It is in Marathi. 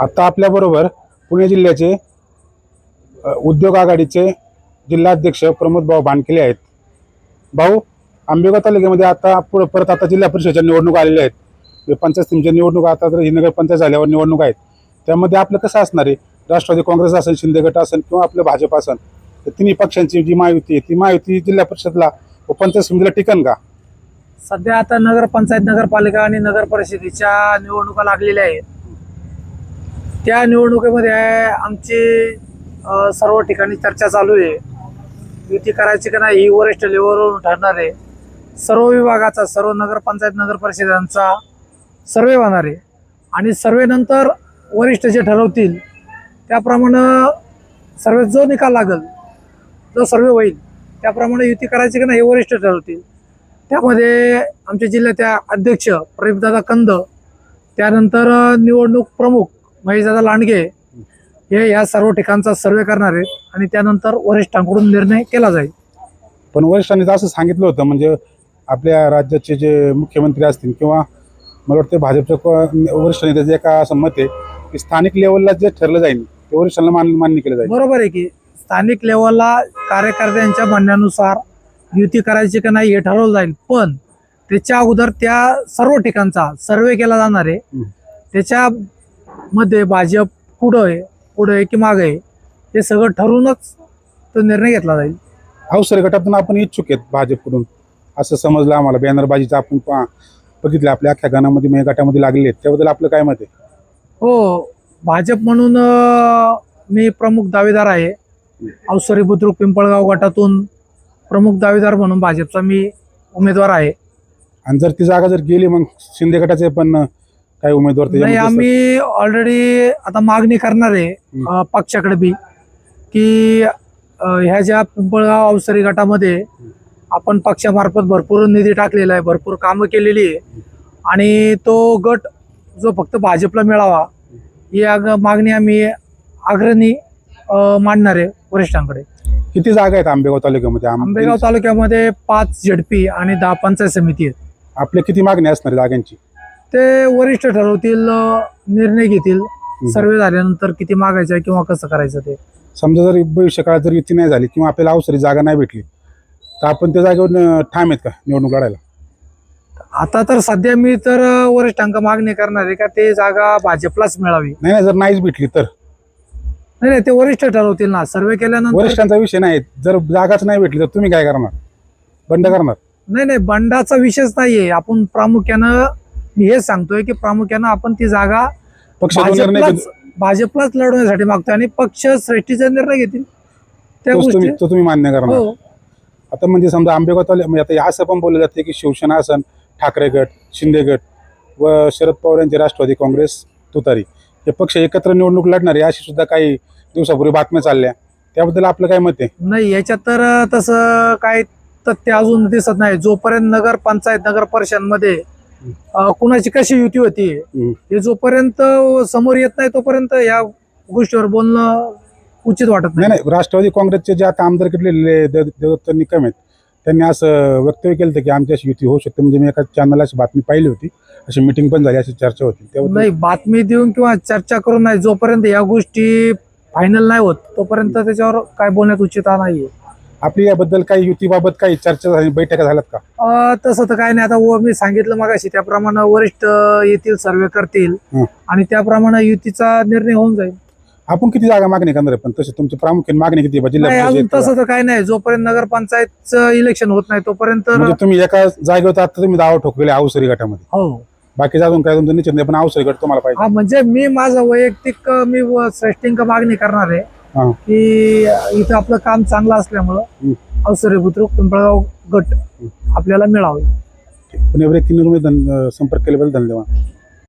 आता आपल्याबरोबर पुणे जिल्ह्याचे उद्योग आघाडीचे जिल्हाध्यक्ष प्रमोद भाऊ बानकेले आहेत. भाऊ आंबेगाव तालुक्यामध्ये आता पुढे परत आता जिल्हा परिषदेच्या निवडणुका आलेल्या आहेत. हे पंचायत समितीच्या निवडणुका आता तर ही नगर पंचायत झाल्यावर निवडणूक आहेत. त्यामध्ये आपलं कसं असणार आहे? राष्ट्रवादी काँग्रेस असेल शिंदे गट असेल किंवा आपलं भाजप असेल तर तिन्ही पक्षांची जी महायुती आहे ती महायुती जिल्हा परिषदला व पंचायत समितीला टिकन का? सध्या आता नगरपंचायत नगरपालिका आणि नगर परिषदेच्या निवडणुका लागलेल्या आहेत. त्या निवडणुकीमध्ये आमची सर्व ठिकाणी चर्चा चालू आहे. युती करायची का नाही ही वरिष्ठ लेवलवरून ठरणार आहे. सर्व विभागाचा सर्व नगरपंचायत नगर परिषदांचा सर्वे होणार आहे. आणि सर्वेनंतर वरिष्ठ जे ठरवतील त्याप्रमाणे सर्वे जो निकाल लागेल जो सर्वे होईल त्याप्रमाणे युती करायची का नाही हे वरिष्ठ ठरवतील. त्यामध्ये आमच्या जिल्ह्याच्या अध्यक्ष प्रदीपदादा कंद त्यानंतर निवडणूक प्रमुख महेशदादा लांडगे हे या सर्व ठिकाणचा सर्वे करणार आहेत आणि त्यानंतर वरिष्ठांकडून निर्णय केला जाईल. पण वरिष्ठांनी तर असं सांगितलं होतं म्हणजे आपल्या राज्याचे जे मुख्यमंत्री असतील किंवा मला वाटतं भाजपच्या वरिष्ठ नेत्याचं एका असं मत आहे की स्थानिक लेवलला जे ठरलं जाईल ते वरिष्ठांना मान मान्य केलं जाईल. बरोबर आहे की स्थानिक लेवलला कार्यकर्त्यांच्या म्हणण्यानुसार युती करायची का नाही हे ठरवलं जाईल पण त्याच्या अगोदर त्या सर्व ठिकाणचा सर्वे केला जाणार आहे. हं. त्याच्यामध्ये भाजप पुढं आहे पुढं आहे की मागं आहे हे सगळं ठरूनच तो निर्णय घेतला जाईल. अवसर गटातून आपण इच्छुक आहेत भाजपकडून. असं समजलं आम्हाला. बॅनरबाजीचं आपण पा- बघितलं आपल्या अख्ख्या गणामध्ये म्हणजे गटामध्ये लागले आहेत. त्याबद्दल आपलं काय मत आहे? हो भाजप म्हणून अं, मी प्रमुख दावेदार आहे. अवसरी बुद्रुक पिंपळगाव गटातून प्रमुख दावेदार म्हणून भाजपचा मी उमेदवार आहे. आणि जर ती जागा जर गेली मग शिंदे गटाचे पण अं, काही उमेदवार नाही त्याच्यामध्ये असतात. आम्ही ऑलरेडी आता मागणी करणार आहे. अं, पक्षाकडे बी की अं, ह्या ज्या पिंपळगाव अवसरी गटामध्ये आपण पक्षामार्फत भरपूर निधी टाकलेला आहे भरपूर कामं केलेली आहे. आणि तो गट जो फक्त भाजपला मिळावा ही आग मागणी आम्ही अग्रणी अं, मांडणार आहे वरिष्ठांकडे. किती जागा आहेत आंबेगाव तालुक्यामध्ये? आम- आंबेगाव तालुक्यामध्ये पाच झेडपी आणि दहा पंचायत समिती आहेत. आपल्या किती मागणी असणार आहे जागांची? ते वरिष्ठ ठरवतील निर्णय घेतील. सर्वे झाल्यानंतर किती मागायचं किंवा कसं करायचं ते. समजा जर भविष्य काळात जर युती नाही झाली किंवा आपल्याला अवसरी जागा नाही भेटली तर आपण त्या जागेवर ठाम आहेत का निवडणूक लढायला? आता तर सध्या मी तर वरिष्ठांक मागणी करणार आहे का ते जागा भाजपलाच मिळावी. नाही नाही जर नाहीच भेटली तर? नाही नाही ते वरिष्ठ ठरवतील ना. सर्वे केल्यानंतर वरिष्ठांचा विषय नाही. जर जागाच नाही भेटली तर तुम्ही काय करणार? बंद करणार? नाही नाही बंडाचा विषयच नाहीये. आपण प्रामुख्यानं मी हेच सांगतोय की प्रामुख्यानं आपण ती जागा भाजपलाच भाजपलाच लढवण्यासाठी मागतोय आणि पक्ष श्रेष्ठीचा निर्णय घेतील. त्या गोष्टी तो तुम्ही मान्य करणार. हो. आता म्हणजे समजा आंबेगाव तालुक्या म्हणजे आता असं पण बोललं जाते की शिवसेना असन ठाकरे गट शिंदे गट व शरद पवार यांचे राष्ट्रवादी काँग्रेस तुतारी हे पक्ष एकत्र निवडणूक लढणार आहे अशी सुद्धा काही दिवसापूर्वी बातम्या चालल्या. त्याबद्दल आपलं काय मत आहे? नाही याच्यात तर तसं काय तथ्य अजून दिसत नाही. जोपर्यंत नगर पंचायत नगर परिषदमध्ये कुणाची कशी युती होती. हे जोपर्यंत समोर येत नाही तोपर्यंत या गोष्टीवर बोलणं उचित वाटत नाही. नाही राष्ट्रवादी काँग्रेसचे जे आता आमदार किटलेले देवदत्त निकम आहेत त्यांनी असं वक्तव्य केलं होतं की आमच्याशी युती होऊ शकते. म्हणजे मी एका चॅनलला अशी बातमी पाहिली होती. अशी मिटिंग पण झाली अशी चर्चा होती. नाही बातमी देऊन किंवा चर्चा करून नाही जोपर्यंत या गोष्टी फायनल नाही होत तोपर्यंत त्याच्यावर काय बोलण्यात उचित नाहीये. आपली याबद्दल काही युतीबाबत काही चर्चा झाली बैठका झाल्यात का? अं, तसं तर काय नाही. आता व मी सांगितलं मगाशी त्याप्रमाणे वरिष्ठ येतील सर्वे करतील हं. आणि त्याप्रमाणे युतीचा निर्णय होऊन जाईल. आपण किती जागा मागणी करणार आहे? पण तशी तुमची प्रामुख्याने मागणी किती आहे? जिल्हा नाही अजून परिषद तसं तर काय नाही. जोपर्यंत नगरपंचायतचं इलेक्शन होत नाही तोपर्यंत म्हणजे तुम्ही एका जागेवर आता तुम्ही दावा ठोकले अवसरी गटामध्ये. हो. बाकी अजून काय तुमचं निश्चित नाही पण अवसरी गट तुम्हाला पाहिजे. हा म्हणजे मी माझं वैयक्तिक अं, मी व- श्रेष्ठींक मागणी करणार आहे. की इथं आपलं काम चांगलं असल्यामुळं. अवसरे बुद्रुक पिंपळगाव गट आपल्याला मिळावे. पण एवढे तीन संपर्क केल्याबद्दल धन्यवाद.